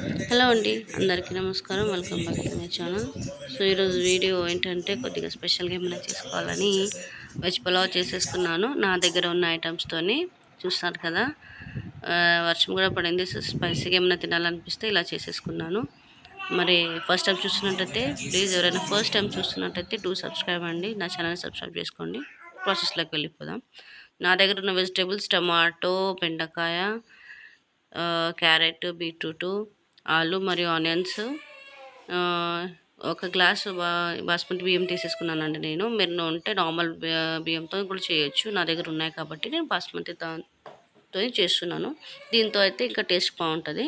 Hello అండి అందరికీ నమస్కారం. Welcome back to my channel. So ఈరోజు వీడియో ఏంటంటే కొద్దిగా స్పెషల్గా ఏమైనా చేసుకోవాలని వెజ్ పులావ్ చేసేసుకున్నాను. నా దగ్గర ఉన్న ఐటమ్స్తోని చూస్తారు కదా. వర్షం కూడా పడింది స్పైసీగా ఏమైనా తినాలనిపిస్తే ఇలా చేసేసుకున్నాను. మరి ఫస్ట్ టైం చూస్తున్నట్టయితే ప్లీజ్ ఎవరైనా ఫస్ట్ టైం చూస్తున్నట్టయితే టూ సబ్స్క్రైబ్ అండి. నా ఛానల్ని సబ్స్క్రైబ్ చేసుకోండి. ప్రాసెస్లోకి వెళ్ళిపోదాం. నా దగ్గర ఉన్న వెజిటేబుల్స్ టమాటో బెండకాయ క్యారెట్ బీట్రూటు ఆలు మరియు ఆనియన్స్ ఒక గ్లాస్ బా బాస్మతి బియ్యం తీసేసుకున్నానండి నేను. మీరు ఉంటే నార్మల్ బియ్యంతో కూడా చేయొచ్చు. నా దగ్గర ఉన్నాయి కాబట్టి నేను బాస్మతి దాంతో చేస్తున్నాను. దీంతో అయితే ఇంకా టేస్ట్ బాగుంటుంది.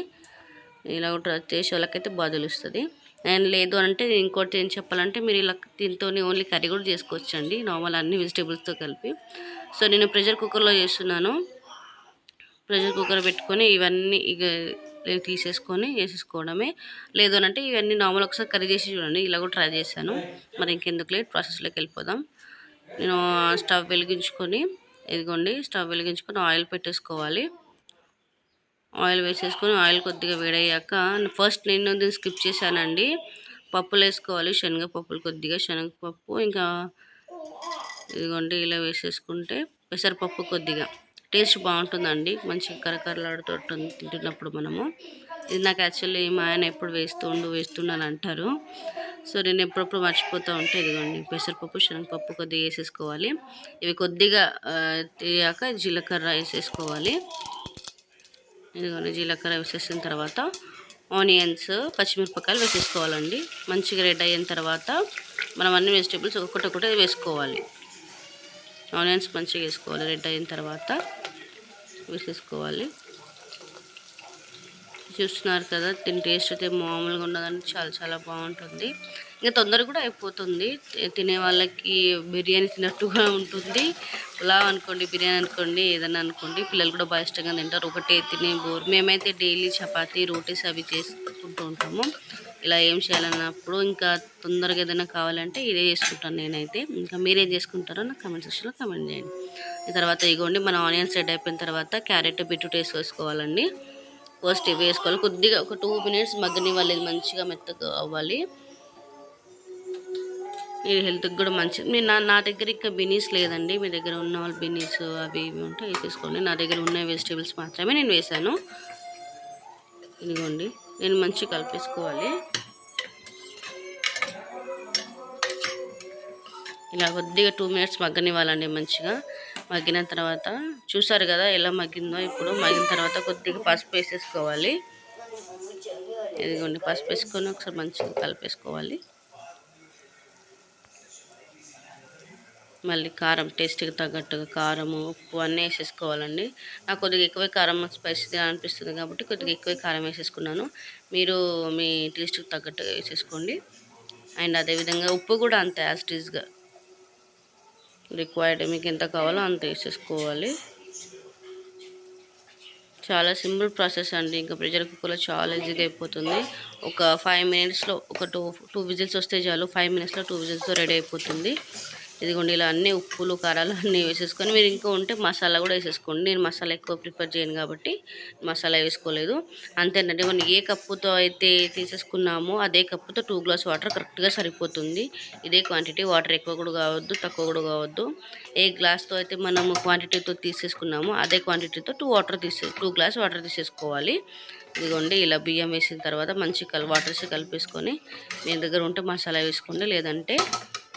ఇలా కూడా చేసే వాళ్ళకైతే బదులుస్తుంది అండ్ లేదు అంటే ఇంకోటి ఏం చెప్పాలంటే మీరు ఇలా దీంతో ఓన్లీ కర్రీ కూడా చేసుకోవచ్చు అండి నార్మల్ అన్ని వెజిటేబుల్స్తో కలిపి. సో నేను ప్రెషర్ కుక్కర్లో చేస్తున్నాను. ప్రెషర్ కుక్కర్ పెట్టుకొని ఇవన్నీ ఇక లేదు తీసేసుకొని వేసేసుకోవడమే. లేదు అని అంటే ఇవన్నీ నార్మల్ ఒకసారి కర్రీ చేసి చూడండి ఇలా కూడా ట్రై చేశాను. మరి ఇంకెందుకు లేట్ ప్రాసెస్లోకి వెళ్ళిపోదాం. నేను స్టవ్ వెలిగించుకొని ఇదిగోండి స్టవ్ వెలిగించుకొని ఆయిల్ పెట్టేసుకోవాలి. ఆయిల్ వేసేసుకొని ఆయిల్ కొద్దిగా వేడయ్యాక ఫస్ట్ నేను దీన్ని స్కిప్ చేశానండి. పప్పులు వేసుకోవాలి శనగపప్పులు కొద్దిగా శనగపప్పు ఇంకా ఇదిగోండి ఇలా వేసేసుకుంటే పెసరపప్పు కొద్దిగా. టేస్ట్ బాగుంటుందండి. మంచిగా కరకరలాడుతూ తింటున్నప్పుడు మనము. ఇది నాకు యాక్చువల్లీ మా ఆయన ఎప్పుడు వేస్తుండు వేస్తున్నాను అంటారు. సో నేను ఎప్పుడప్పుడు మర్చిపోతూ ఉంటే ఇదిగోండి పెసరపప్పు శనగపప్పు కొద్దిగా వేసేసుకోవాలి. ఇవి కొద్దిగా తీయాక జీలకర్ర వేసేసుకోవాలి. ఇదిగోండి జీలకర్ర వేసేసిన తర్వాత ఆనియన్స్ పచ్చిమిరపకాయలు వేసేసుకోవాలండి. మంచిగా రెడ్ అయిన తర్వాత మనం అన్ని వెజిటేబుల్స్ ఒక్కొక్కటి ఒకటి వేసుకోవాలి. ఆనియన్స్ మంచిగా వేసుకోవాలి రెడ్ అయిన తర్వాత. వేసేసుకోవాలి చూస్తున్నారు కదా దీని టేస్ట్ అయితే మామూలుగా ఉండదండి చాలా చాలా బాగుంటుంది. ఇంకా తొందరగా కూడా అయిపోతుంది. తినే వాళ్ళకి బిర్యానీ తిన్నట్టుగా ఉంటుంది. పులావ్ అనుకోండి బిర్యానీ అనుకోండి ఏదైనా అనుకోండి పిల్లలు కూడా బాగా ఇష్టంగా తింటారు. ఒకటే తినే బోర్. మేమైతే డైలీ చపాతీ రోటీస్ అవి చేసుకుంటూ ఉంటాము. ఇలా ఏం చేయాలన్నప్పుడు ఇంకా తొందరగా ఏదైనా కావాలంటే ఇదే చేసుకుంటాను నేనైతే. ఇంకా మీరేం చేసుకుంటారో నాకు కమెంట్ సెక్షన్లో కమెంట్ చేయండి. తర్వాత ఇగోండి మన ఆనియన్స్ రెడ్ అయిపోయిన తర్వాత క్యారెట్ బీట్రూట్ వేసుకోవాలండి. ఫస్ట్ ఇవి వేసుకోవాలి. కొద్దిగా ఒక టూ మినిట్స్ మగ్గనివ్వాలి. ఇది మంచిగా మెత్తగా అవ్వాలి. ఇది హెల్త్కి కూడా మంచిది మీరు నా నా దగ్గర ఇంకా బినీస్ లేదండి. మీ దగ్గర ఉన్న వాళ్ళు బినీస్ అవి ఇవి ఉంటే తీసుకోండి నా దగ్గర ఉన్న వెజిటేబుల్స్ మాత్రమే నేను వేసాను ఇదిగోండి నేను మంచిగా కలిపేసుకోవాలి. ఇలా కొద్దిగా టూ మినిట్స్ మగ్గనివ్వాలండి మంచిగా. మగ్గిన తర్వాత చూసారు కదా ఎలా మగ్గిందో ఇప్పుడు మగ్గిన తర్వాత కొద్దిగా పసుపు వేసేసుకోవాలి. ఇదిగోండి పసుపు వేసుకొని ఒకసారి మంచిగా కలిపేసుకోవాలి. మళ్ళీ కారం టేస్ట్కి తగ్గట్టుగా కారము ఉప్పు అన్నీ వేసేసుకోవాలండి. నాకు కొద్దిగా ఎక్కువ కారం స్పైసీగా అనిపిస్తుంది కాబట్టి కొద్దిగా ఎక్కువ కారం వేసేసుకున్నాను. మీరు మీ టేస్ట్కి తగ్గట్టుగా వేసేసుకోండి. అండ్ అదేవిధంగా ఉప్పు కూడా అంతే యాజ్ టీజ్గా రిక్వైర్డ్ మీకు ఎంత కావాలో అంత వేసేసుకోవాలి. చాలా సింపుల్ ప్రాసెస్ అండి. ఇంకా ప్రెషర్ కుక్కర్లో చాలా ఈజీగా అయిపోతుంది. ఒక ఫైవ్ మినిట్స్లో ఒక టూ టూ విజిల్స్ వస్తే చాలు. ఫైవ్ మినిట్స్లో టూ విజిల్స్తో రెడీ అయిపోతుంది. ఇదిగోండి ఇలా అన్ని ఉప్పులు కారాలు అన్నీ వేసేసుకొని మీరు ఇంకా ఉంటే మసాలా కూడా వేసేసుకోండి. నేను మసాలా ఎక్కువ ప్రిఫర్ చేయను కాబట్టి మసాలా వేసుకోలేదు. అంతేనండి మనం ఏ కప్పుతో అయితే తీసేసుకున్నామో అదే కప్పుతో టూ గ్లాస్ వాటర్ కరెక్ట్గా సరిపోతుంది. ఇదే క్వాంటిటీ వాటర్ ఎక్కువ కూడా కావద్దు తక్కువ కూడా కావద్దు. ఏ గ్లాస్తో అయితే మనము క్వాంటిటీతో తీసేసుకున్నామో అదే క్వాంటిటీతో టూ వాటర్ తీసే టూ గ్లాస్ వాటర్ తీసేసుకోవాలి. ఇదిగోండి ఇలా బియ్యం వేసిన తర్వాత మంచి కల్ వాటర్స్ కలిపేసుకొని మీ దగ్గర ఉంటే మసాలా వేసుకోండి లేదంటే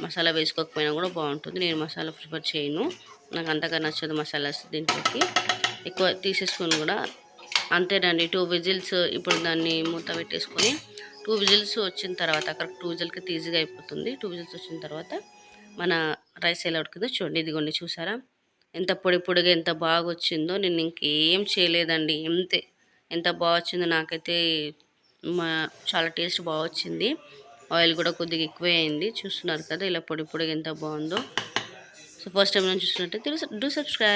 మసాలా వేసుకోకపోయినా కూడా బాగుంటుంది. నేను మసాలా ప్రిఫర్ చేయను. నాకు అంతగా నచ్చదు మసాలాస్ దీంట్లోకి. ఎక్కువ తీసేసుకొని కూడా అంతేనండి. టూ విజిల్స్ ఇప్పుడు దాన్ని మూత పెట్టేసుకొని టూ విజిల్స్ వచ్చిన తర్వాత కరెక్ట్ టూ విజిల్కి తీజీగా అయిపోతుంది. టూ విజిల్స్ వచ్చిన తర్వాత మన రైస్ ఎలా ఉడికిందో చూడండి. ఇదిగోండి చూసారా? ఎంత పొడి పొడిగా ఎంత బాగా వచ్చిందో. నేను ఇంకేం చేయలేదండి. ఎంతే ఎంత బాగా వచ్చిందో నాకైతే మా చాలా టేస్ట్ బాగా వచ్చింది. ఆయిల్ కూడా కొద్దిగా ఎక్కువే అయింది. చూస్తున్నారు కదా ఇలా పొడి పొడిగా ఎంత బాగుందో. సో ఫస్ట్ టైం నేను తెలుసు. Do subscribe